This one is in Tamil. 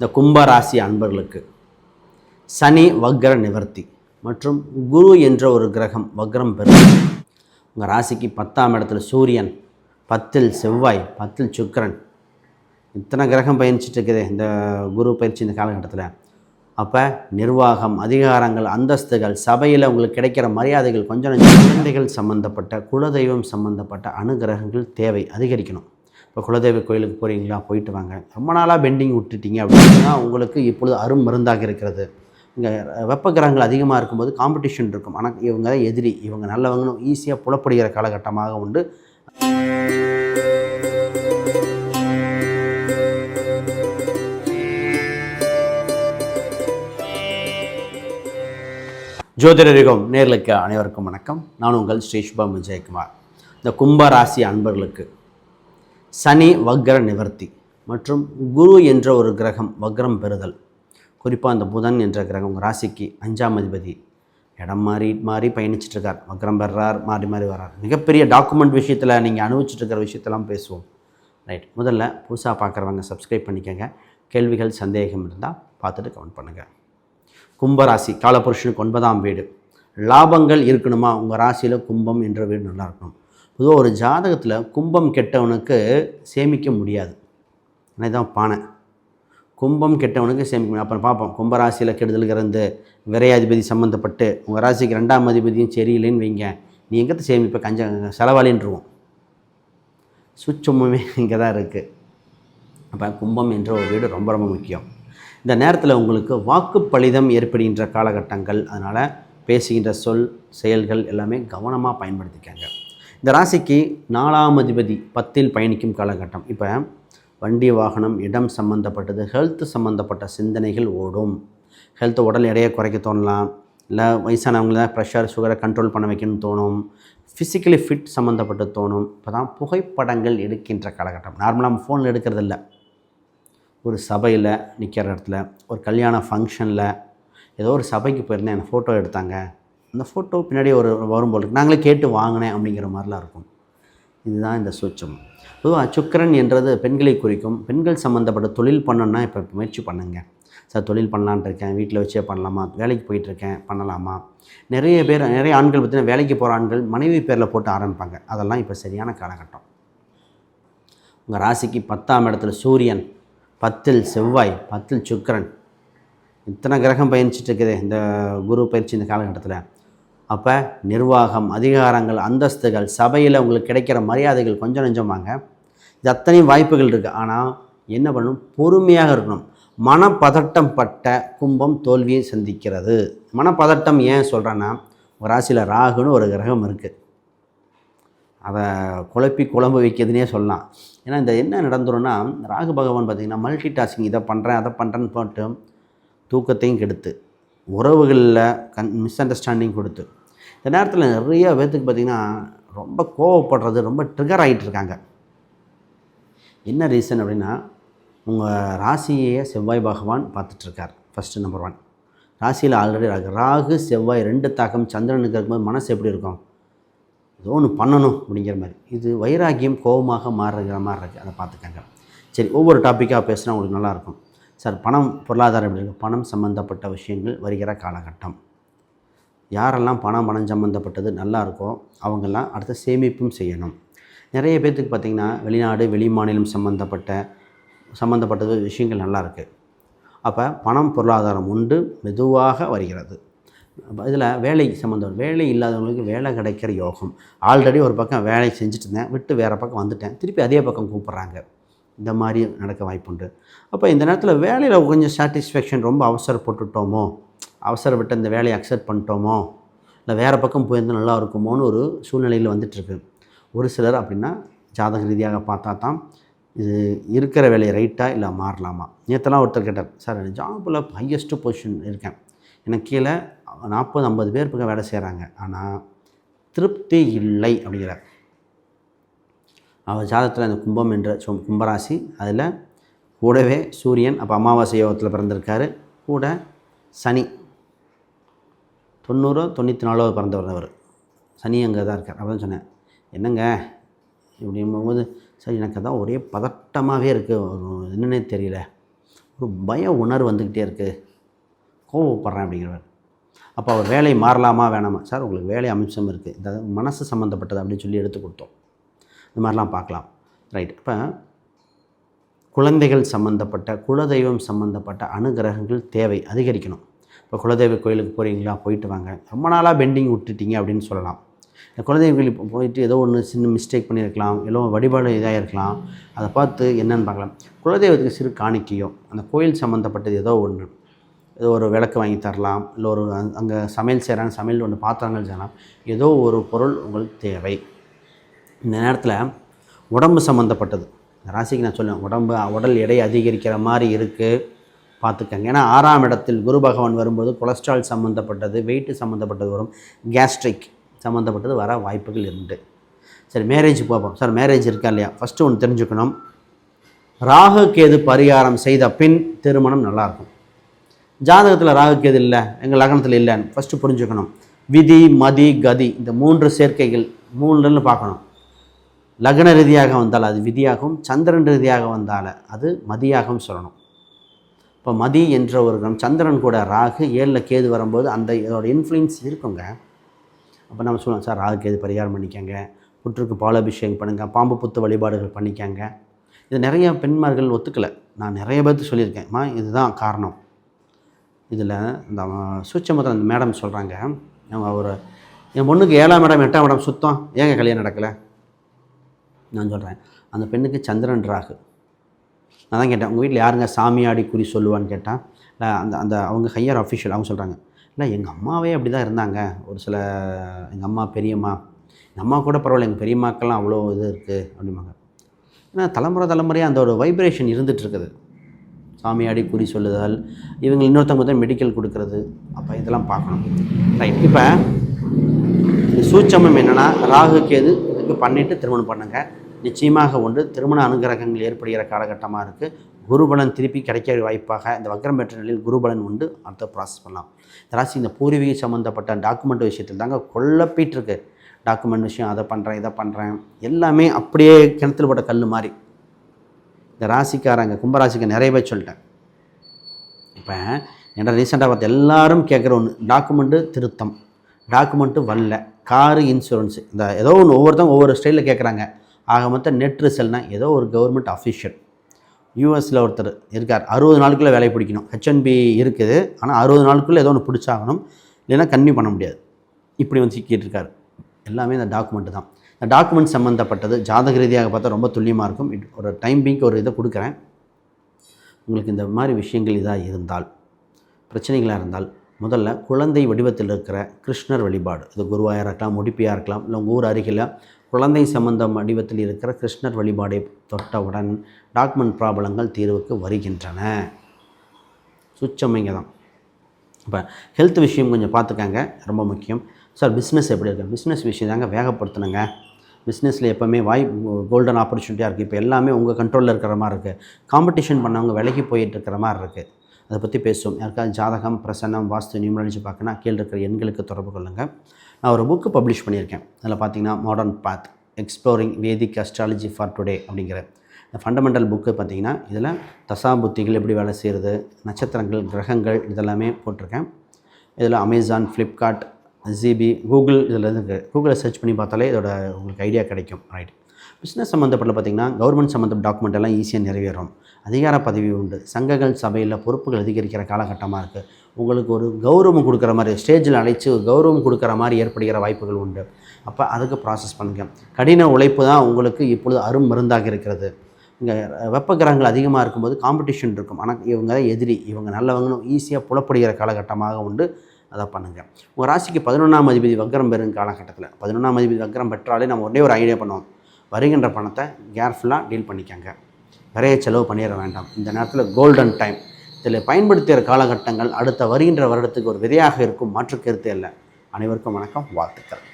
இந்த கும்பராசி அன்பர்களுக்கு சனி வக்ர நிவர்த்தி மற்றும் குரு என்ற ஒரு கிரகம் வக்ரம் பெறும். உங்கள் ராசிக்கு பத்தாம் இடத்துல சூரியன் பத்தில் செவ்வாய் பத்தில் சுக்கிரன். இத்தனை கிரகம் பயணிச்சிட்டு இருக்குது இந்த குரு பயிற்சி இந்த காலகட்டத்தில். அப்போ நிர்வாகம் அதிகாரங்கள் அந்தஸ்துகள் சபையில் உங்களுக்கு கிடைக்கிற மரியாதைகள் கொஞ்சம் கொஞ்சம் குழந்தைகள் சம்மந்தப்பட்ட குலதெய்வம் சம்மந்தப்பட்ட அனுகிரகங்கள் தேவை அதிகரிக்கணும். இப்போ குலதெய்வ கோயிலுக்கு போகிறீங்களா போயிட்டு வாங்க. ரொம்ப நாளாக பெண்டிங் விட்டுட்டீங்க அப்படின்னா உங்களுக்கு இப்பொழுது அரும் மருந்தாக இருக்கிறது. இங்கே வெப்ப கிரகங்கள் அதிகமாக இருக்கும்போது காம்படிஷன் இருக்கும். ஆனால் இவங்க தான் எதிரி. இவங்க நல்லவங்களும் ஈஸியாக புலப்படுகிற காலகட்டமாக உண்டு. ஜோதிடரிகம் நேர்களுக்கு அனைவருக்கும் வணக்கம். நான் உங்கள் ஸ்ரீ சுபம் விஜயகுமார் இந்த கும்ப ராசி அன்பர்களுக்கு சனி வக்ர நிவர்த்தி மற்றும் குரு என்ற ஒரு கிரகம் வக்ரம் பெறுதல். குறிப்பாக அந்த புதன் என்ற கிரகம் உங்கள் ராசிக்கு அஞ்சாம் அதிபதி. இடம் மாறி மாறி பயணிச்சிட்ருக்கார் வக்ரம் பெறார் மாறி மாறி வர்றார் மிகப்பெரிய டாக்குமெண்ட் விஷயத்தில் நீங்கள் அனுபவிச்சுட்டு இருக்கிற விஷயத்தெல்லாம் பேசுவோம். ரைட் முதல்ல புதுசாக பார்க்குறவங்க சப்ஸ்கிரைப் பண்ணிக்கோங்க. கேள்விகள் சந்தேகம் இருந்தால் பார்த்துட்டு கமெண்ட் பண்ணுங்கள் கும்பராசி காலபுருஷனுக்கு ஒன்பதாம் வீடு. லாபங்கள் இருக்கணுமா? உங்கள் ராசியில் கும்பம் என்ற வீடு நல்லா இருக்கணும். பொதுவாக ஒரு ஜாதகத்தில் கும்பம் கெட்டவனுக்கு சேமிக்க முடியாது. ஏன்னா இதான் பானை. கும்பம் கெட்டவனுக்கு சேமிக்க முடியும் அப்புறம் பார்ப்போம். கும்பராசியில் கெடுதல் இருந்து விரையாதிபதி சம்மந்தப்பட்டு உங்கள் ராசிக்கு ரெண்டாம் அதிபதியும் சரியில்லைன்னு வைங்க. நீ எங்கே சேமிப்ப? கஞ்ச செலவாளின்றுவோம் சுச்சமுமே இங்கே தான் இருக்குது அப்போ கும்பம் என்ற ஒரு வீடு ரொம்ப ரொம்ப முக்கியம். இந்த நேரத்தில் உங்களுக்கு வாக்கு பலிதம் ஏற்படுகின்ற காலகட்டங்கள் அதனால் பேசுகின்ற சொல் செயல்கள் எல்லாமே கவனமாக பயன்படுத்திக்கங்க. இந்த ராசிக்கு நாலாம் அதிபதி பத்தில் பயணிக்கும் காலகட்டம். இப்போ வண்டி வாகனம் இடம் சம்மந்தப்பட்டது ஹெல்த் சம்மந்தப்பட்ட சிந்தனைகள் ஓடும். ஹெல்த் உடல் எடையை குறைக்க தோணலாம். இல்லை வயசானவங்கள ப்ரெஷர் சுகரை கண்ட்ரோல் பண்ண வைக்கணும்னு தோணும். ஃபிசிக்கலி ஃபிட் சம்மந்தப்பட்டு தோணும். இப்போ தான் புகைப்படங்கள் எடுக்கின்ற காலகட்டம். நார்மலாக நம்ம ஃபோனில் எடுக்கிறது இல்லை ஒரு சபையில் நிற்கிற இடத்துல ஒரு கல்யாண ஃபங்க்ஷனில் ஏதோ ஒரு சபைக்கு போயிருந்தேன் எனக்கு ஃபோட்டோ எடுத்தாங்க. அந்த ஃபோட்டோ பின்னாடி ஒரு வரும் போல் நாங்களே கேட்டு வாங்கினேன் அப்படிங்கிற மாதிரிலாம் இருக்கும். இதுதான் இந்த சூட்சம். பொதுவாக சுக்கிரன் என்றது பெண்களை குறிக்கும். பெண்கள் சம்மந்தப்பட்ட தொழில் பண்ணணுன்னா இப்போ முயற்சி பண்ணுங்க. சார் தொழில் பண்ணலான்ட்டு இருக்கேன். வீட்டில் வச்சே பண்ணலாமா? வேலைக்கு போயிட்டுருக்கேன் பண்ணலாமா? நிறைய பேர் நிறைய ஆண்கள் பார்த்தீங்கன்னா வேலைக்கு போகிற ஆண்கள் மனைவி பேரில் போட்டு ஆரம்பிப்பாங்க. அதெல்லாம் இப்போ சரியான காலகட்டம். உங்கள் ராசிக்கு பத்தாம் இடத்துல சூரியன் பத்தில் செவ்வாய் பத்தில் சுக்கிரன். இத்தனை கிரகம் பயணிச்சிட்டு இருக்குது. இந்த குரு பயிற்சி இந்த காலகட்டத்தில். அப்போ நிர்வாகம் அதிகாரங்கள் அந்தஸ்துகள் சபையில் உங்களுக்கு கிடைக்கிற மரியாதைகள் கொஞ்சம் நெஞ்சமாங்க. இது அத்தனையும் வாய்ப்புகள் இருக்குது ஆனால் என்ன பண்ணணும்? பொறுமையாக இருக்கணும். மனப்பதட்டம் பட்ட கும்பம் தோல்வியை சந்திக்கிறது. மனப்பதட்டம் ஏன் சொல்கிறேன்னா ஒரு ராசியில் ராகுன்னு ஒரு கிரகம் இருக்குது அதை குழப்பி குழம்பு வைக்கிறதுனே சொல்லலாம். ஏன்னா இந்த என்ன நடந்துரும்னா ராகு பகவான் பார்த்திங்கன்னா மல்டி டாஸ்கிங் இதை பண்ணுறேன் அதை பண்ணுறேன்னு போட்டு தூக்கத்தையும் கெடுத்து உறவுகளில் கன் மிஸ் அண்டர்ஸ்டாண்டிங் கொடுத்து இந்த நேரத்தில் நிறைய பேர்த்துக்கு பார்த்திங்கன்னா ரொம்ப கோவப்படுறது ரொம்ப ட்ரிகர் ஆகிட்டு இருக்காங்க. என்ன ரீசன் அப்படின்னா உங்கள் ராசியை செவ்வாய் பகவான் பார்த்துட்ருக்கார் ஃபஸ்ட்டு நம்பர் ஒன் ராசியில் ஆல்ரெடி ராகு. ராகு செவ்வாய் ரெண்டு தாக்கம் சந்திரனுக்கு இருக்கும்போது மனசு எப்படி இருக்கும்? ஏதோ ஒன்று பண்ணணும் அப்படிங்கிற மாதிரி. இது வைராக்கியம் கோபமாக மாறுகிற மாதிரி இருக்குது அதை பார்த்துக்கங்க. சரி ஒவ்வொரு டாப்பிக்காக பேசினா உங்களுக்கு நல்லாயிருக்கும் சார் பணம் பொருளாதாரம் எப்படி இருக்கு? பணம் சம்மந்தப்பட்ட விஷயங்கள் வருகிற காலகட்டம். யாரெல்லாம் பணம் பணம் சம்மந்தப்பட்டது நல்லா இருக்கோ அவங்கெல்லாம் அடுத்த சேமிப்பும் செய்யணும். நிறைய பேர்த்துக்கு பார்த்திங்கன்னா வெளிநாடு வெளி மாநிலம் சம்மந்தப்பட்ட சம்மந்தப்பட்டது விஷயங்கள் நல்லா இருக்குது அப்போ பணம் பொருளாதாரம் உண்டு மெதுவாக வருகிறது. இதில் வேலை சம்மந்தம் வேலை இல்லாதவங்களுக்கு வேலை கிடைக்கிற யோகம். ஆல்ரெடி ஒரு பக்கம் வேலை செஞ்சுட்டு இருந்தேன் விட்டு வேறு பக்கம் வந்துட்டேன் திருப்பி அதே பக்கம் கூப்பிட்றாங்க. இந்த மாதிரி நடக்க வாய்ப்புண்டு. அப்போ இந்த நேரத்தில் வேலையில் கொஞ்சம் சாட்டிஸ்ஃபேக்ஷன் ரொம்ப அவசரப்பட்டுட்டோமோ? அவசரப்பட்டு இந்த வேலையை அக்செப்ட் பண்ணிட்டோமோ? இல்லை வேறு பக்கம் போயிருந்தால் நல்லா இருக்குமோன்னு ஒரு சூழ்நிலையில் வந்துட்டுருக்கு. ஒரு சிலர் அப்படின்னா ஜாதக ரீதியாக பார்த்தா தான் இது இருக்கிற வேலையை ரைட்டாக இல்லை மாறலாமா? நேற்றெல்லாம் ஒருத்தர் கேட்டார் சார் ஜாபில் ஹையஸ்ட்டு பொசிஷன் இருக்கேன். எனக்கு கீழே நாற்பது ஐம்பது பேர் பக்கம் வேலை செய்கிறாங்க ஆனால் திருப்தி இல்லை அப்படிங்கிறார். அவர் ஜாதகத்தில் அந்த கும்பம் என்ற சொ- கும்பராசி அதில் கூடவே சூரியன் அப்போ அமாவாசை யோகத்தில் பிறந்திருக்காரு. கூட சனி தொண்ணூறோ தொண்ணூற்றி நாலோ பிறந்தவர் அவர். சனி அங்கே தான் இருக்கார். அப்போ தான் சொன்னேன் என்னங்க? இப்படிங்கும்போது சரி எனக்கு அதான் ஒரே பதட்டமாகவே இருக்குது ஒரு என்னன்னே தெரியல. ஒரு பய உணர்வு வந்துக்கிட்டே இருக்குது கோவப்படுறேன் அப்படிங்கிறவர். அப்போ அவர் வேலை மாறலாமா வேணாமா? சார் உங்களுக்கு வேலை அம்சம் இருக்குது இந்த மனசு சம்மந்தப்பட்டது அப்படின்னு சொல்லி எடுத்து கொடுத்தோம். இந்த மாதிரிலாம் பார்க்கலாம். ரைட். இப்போ குழந்தைகள் சம்மந்தப்பட்ட குலதெய்வம் சம்மந்தப்பட்ட அனுகிரகங்கள் தேவை. அதிகரிக்கணும். இப்போ குலதெய்வ கோயிலுக்கு போகிறீங்களா போயிட்டு வாங்க. ரொம்ப நாளாக பெண்டிங் விட்டுட்டீங்க அப்படின்னு சொல்லலாம். இந்த குலதெய்வ கோயிலுக்கு போயிட்டு ஏதோ ஒன்று சின்ன மிஸ்டேக் பண்ணியிருக்கலாம். இல்லை வழிபாடு இதாக இருக்கலாம். அதை பார்த்து என்னென்னு பார்க்கலாம். குலதெய்வத்துக்கு சிறு காணிக்கையோ அந்த கோயில் சம்மந்தப்பட்டது ஏதோ ஒன்று ஏதோ ஒரு விளக்கு வாங்கி தரலாம். இல்லை ஒரு அங்கே சமையல் செய்கிறாங்க சமையல் ஒன்று பாத்திரங்கள் செய்யலாம். ஏதோ ஒரு பொருள் உங்களுக்கு தேவை. இந்த நேரத்தில் உடம்பு சம்மந்தப்பட்டது ராசிக்கு நான் சொல்லுவேன் உடம்பு உடல் எடை அதிகரிக்கிற மாதிரி இருக்குது பார்த்துக்கங்க. ஏன்னா ஆறாம் இடத்தில் குரு பகவான் வரும்போது கொலஸ்ட்ரால் சம்மந்தப்பட்டது வெயிட்டு சம்மந்தப்பட்டது வரும். கேஸ்ட்ரிக் சம்மந்தப்பட்டது வர வாய்ப்புகள் உண்டு சரி மேரேஜ் பார்ப்போம் சார் மேரேஜ் இருக்கா இல்லையா? ஃபஸ்ட்டு ஒன்று தெரிஞ்சுக்கணும். ராகு கேது பரிகாரம் செய்த பின் திருமணம் நல்லாயிருக்கும் ஜாதகத்தில் ராகு கேது இல்லை எங்கள் லக்னத்தில் இல்லைன்னு ஃபஸ்ட்டு புரிஞ்சுக்கணும். விதி மதி கதி இந்த மூன்று சேர்க்கைகள் மூணுன்னு பார்க்கணும். லக்ன ரீதியாக வந்தால் அது விதியாகவும் சந்திரன் ரீதியாக வந்தால் அது மதியாகவும் சொல்லணும். இப்போ மதி என்ற ஒரு கிரகம் சந்திரன் கூட ராகு ஏழில் கேது வரும்போது அந்த இதோட இன்ஃப்ளூயன்ஸ் இருக்குங்க. அப்போ நம்ம சொல்லுவோம் சார் ராகு கேது பரிகாரம் பண்ணிக்கங்க. புற்றுக்கு பாலாபிஷேகம் பண்ணுங்கள் பாம்பு புத்து வழிபாடுகள் பண்ணிக்கங்க. இது நிறைய பெண்மார்கள் ஒத்துக்கலை. நான் நிறைய பேர்த்து சொல்லியிருக்கேன்மா இதுதான் காரணம். இதில் இந்த சூட்சமத்தில் அந்த மேடம் சொல்கிறாங்க அவங்க ஒரு என் பொண்ணுக்கு ஏழாம் மேடம் எட்டாம் மேடம் சுத்தம். ஏங்க கல்யாணம் நடக்கலை? நான் சொல்கிறேன் அந்த பெண்ணுக்கு சந்திரன் ராகு. நான் தான் கேட்டேன் உங்கள் வீட்டில் யாருங்க சாமியாடி குறி சொல்லுவான்னு கேட்டால் இல்லை அந்த அந்த அவங்க ஹையர் அஃபிஷியல் அவங்க சொல்கிறாங்க இல்லை எங்கள் அம்மாவே அப்படி தான் இருந்தாங்க. ஒரு சில எங்கள் அம்மா பெரியம்மா எங்கள் அம்மா கூட பரவாயில்ல எங்கள் பெரியம்மாக்கெல்லாம் அவ்வளோ இது இருக்குது அப்படிம்பாங்க. ஏன்னா தலைமுறை தலைமுறையாக அந்த ஒரு வைப்ரேஷன் இருந்துகிட்டு இருக்குது. சாமியாடி குறி சொல்லுதல் இவங்க இன்னொருத்தவங்க தான் மெடிக்கல் கொடுக்கறது அப்போ இதெல்லாம் பார்க்கணும். ரைட் இப்போ சூச்சமம் என்னென்னா ராகு கேது இதுக்கு பண்ணிவிட்டு திருமணம் பண்ணுங்க. நிச்சயமாக ஒன்று திருமண அனுகிரகங்கள் ஏற்படுகிற காலகட்டமாக இருக்குது குருபலன் திருப்பி கிடைக்கிற வாய்ப்பாக இந்த வக்ரம் பெற்ற நிலையில் குருபலன் உண்டு. அடுத்த ப்ராசஸ் பண்ணலாம். இந்த ராசி இந்த பூர்வீக சம்மந்தப்பட்ட டாக்குமெண்ட் விஷயத்தில் தாங்க கொல்லப்பிட்டுருக்கு. டாக்குமெண்ட் விஷயம் அதை பண்ணுறேன் இதை பண்ணுறேன் எல்லாமே அப்படியே கிணத்துல போட்ட கல் மாதிரி இந்த ராசிக்காரங்க கும்பராசிக்கு நிறைய பேர் சொல்லிட்டேன். இப்போ என்னோட ரீசெண்டாக பார்த்து எல்லாரும் கேட்குற ஒன்று டாக்குமெண்ட்டு திருத்தம். டாக்குமெண்ட்டு வரல. காரு இன்சூரன்ஸு இந்த ஏதோ ஒன்று ஒவ்வொருத்தவங்க ஒவ்வொரு ஸ்டைலில் கேட்குறாங்க. ஆக மொத்தம் நெட் ரிசல்ட்னா ஏதோ ஒரு கவர்மெண்ட் அஃபிஷியல் யூஎஸில் ஒருத்தர் இருக்கார். அறுபது நாளுக்குள்ளே வேலையை பிடிக்கணும். ஹெச்என்பி இருக்குது. ஆனால் அறுபது நாளுக்குள்ளே ஏதோ ஒன்று பிடிச்சாகணும். இல்லைன்னா கன்னியூ பண்ண முடியாது. இப்படி வந்து சிக்கிட்டு இருக்கார். எல்லாமே இந்த டாக்குமெண்ட்டு தான். இந்த டாக்குமெண்ட் சம்மந்தப்பட்டது ஜாதக ரீதியாக பார்த்தா ரொம்ப துல்லியமாக இருக்கும். இட் ஒரு டைம் பிங்க் ஒரு இதை கொடுக்குறேன். உங்களுக்கு இந்த மாதிரி விஷயங்கள் இதாக இருந்தால் பிரச்சனைகளாக இருந்தால் முதல்ல குழந்தை வடிவத்தில் இருக்கிற கிருஷ்ணர் வழிபாடு. இது குருவாயாக இருக்கலாம் முடிப்பியாக இருக்கலாம் இல்லை உங்கள் ஊர் அருகில் குழந்தை சம்பந்தம் வடிவத்தில் இருக்கிற கிருஷ்ணர் வழிபாடை தொட்டவுடன் டாக்குமெண்ட் ப்ராப்ளங்கள் தீர்வுக்கு வருகின்றன. சுச்சமைங்க தான். இப்போ ஹெல்த் விஷயம் கொஞ்சம் பார்த்துக்கங்க ரொம்ப முக்கியம். சார் பிஸ்னஸ் எப்படி இருக்கு? பிஸ்னஸ் விஷயம் தாங்க வேகப்படுத்தணுங்க. பிஸ்னஸில் எப்போவுமே வாய் கோல்டன் ஆப்பர்ச்சுனிட்டியாக இருக்குது இப்போ எல்லாமே உங்கள் கண்ட்ரோலில் இருக்கிற மாதிரி இருக்குது காம்படிஷன் பண்ணவங்க விலைக்கு போயிட்டு இருக்கிற மாதிரி இருக்குது அதை பற்றி பேசுவோம். யாருக்காவது ஜாதகம் பிரசன்னம் வாஸ்து நியூமராலஜி பார்க்கணும் கீழே இருக்கிற எண்களுக்கு தொடர்பு கொள்ளுங்கள் நான் ஒரு புக்கு பப்ளிஷ் பண்ணியிருக்கேன். அதில் பார்த்தீங்கன்னா modern path exploring Vedic astrology for today அப்படிங்கிற இந்த ஃபண்டமெண்டல் புக்கு பார்த்தீங்கன்னா இதில் தசா புத்திகள் எப்படி வேலை செய்கிறது நட்சத்திரங்கள் கிரகங்கள் இதெல்லாமே போட்டிருக்கேன். இதில் அமேசான் ஃப்ளிப்கார்ட் ஜிபி கூகுள் இதில் இருக்குது கூகுளில் சர்ச் பண்ணி பார்த்தாலே இதோட உங்களுக்கு ஐடியா கிடைக்கும். ரைட் பிஸ்னஸ் சம்மந்தப்பட்ட பார்த்திங்கன்னா கவர்மெண்ட் சம்மந்த டாக்குமெண்ட் எல்லாம் ஈஸியாக நிறைவேறும். அதிகார பதவி உண்டு. சங்கங்கள் சபையில் பொறுப்புகள் அதிகரிக்கிற காலகட்டமாக இருக்குது உங்களுக்கு ஒரு கௌரவம் கொடுக்குற மாதிரி ஸ்டேஜில் அழைச்சி கௌரவம் கொடுக்குற மாதிரி ஏற்படுகிற வாய்ப்புகள் உண்டு. அப்போ அதுக்கு ப்ராசஸ் பண்ணுங்கள் கடின உழைப்பு தான் உங்களுக்கு இப்பொழுது அரும் மருந்தாக இருக்கிறது. இங்கே வெப்ப கிரகங்கள் அதிகமாக இருக்கும்போது காம்படிஷன் இருக்கும். ஆனால் இவங்க தான் எதிரி. இவங்க நல்லவங்கன்னு ஈஸியாக புலப்படுகிற காலகட்டமாக உண்டு. அதை பண்ணுங்கள் உங்கள் ராசிக்கு பதினொன்றாம் அதிபதி வக்ரம் பெறும் காலகட்டத்தில். பதினொன்றாம் அதிபதி வக்ரம் பெற்றாலே நம்ம உடனே ஒரு ஐடியா பண்ணுவோம். வருகின்ற பணத்தை கேர்ஃபுல்லாக டீல் பண்ணிக்கங்க. நிறைய செலவு பண்ணிட வேண்டாம். இந்த நேரத்தில் கோல்டன் டைம் இதில் பயன்படுத்துகிற காலகட்டங்கள் அடுத்த வருகின்ற வருடத்துக்கு ஒரு விதையாக இருக்கும் மாற்று கருத்து இல்லை. அனைவருக்கும் வணக்கம். வாழ்த்துக்கள்.